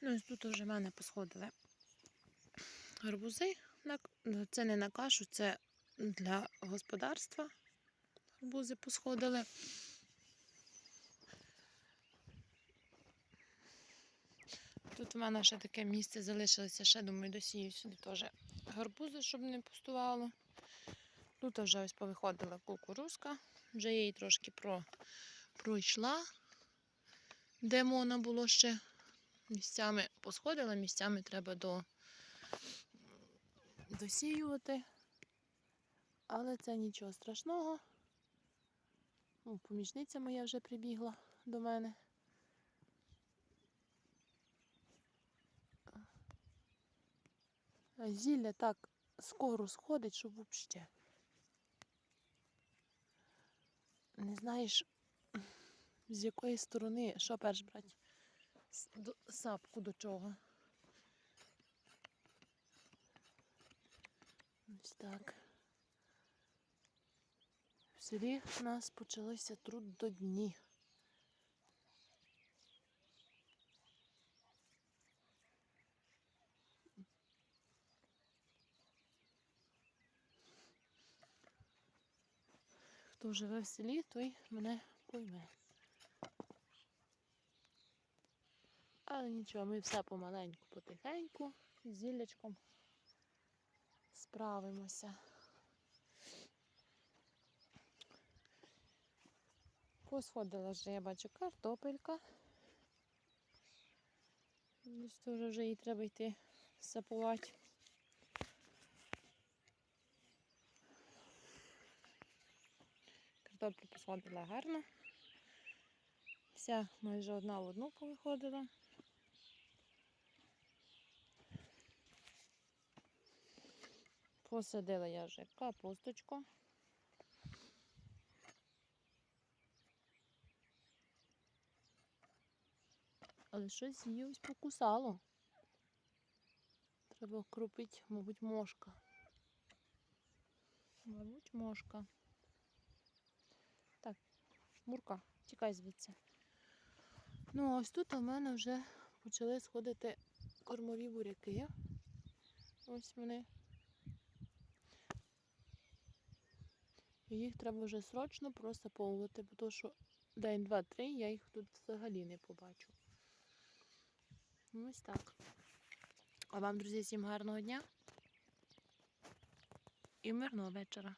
Ну, ось тут вже в мене посходили гарбузи. Ну, Це не на кашу, це для господарства. Гарбузи посходили. Тут в мене ще таке місце залишилося, ще думаю, досію сюди теж гарбузи, щоб не пустувало. Тут вже ось повиходила кукурузка, вже її трошки про, пройшла, де можна було ще місцями посходила, місцями треба до, досіювати. Але це нічого страшного. О, помічниця моя вже прибігла до мене. Зілля так скоро сходить, що взагалі. Не знаєш, з якої сторони, що перш брати? Сапку до чого. Ось так. В селі у нас почалися трудодні. Хто живе в селі, той мене пойме. Але нічого, ми все помаленьку, потихеньку, з зіллячком справимося. Посходила вже, я бачу, картопелька. Десь теж вже їй треба йти сапувати. Картоплю посходила гарно. Вся майже одна в одну повиходила. Посадила я вже капусточку. Але щось її ось покусало. Треба кропити, мабуть, мошка. Мабуть, мошка. Так, Мурка, тікай звідси. Ну, ось тут у мене вже почали сходити кормові буряки. Ось вони. Їх треба вже срочно просто просаповувати, бо то, що день, два, три, я їх тут взагалі не побачу. Ось так. А вам, друзі, всім гарного дня і мирного вечора.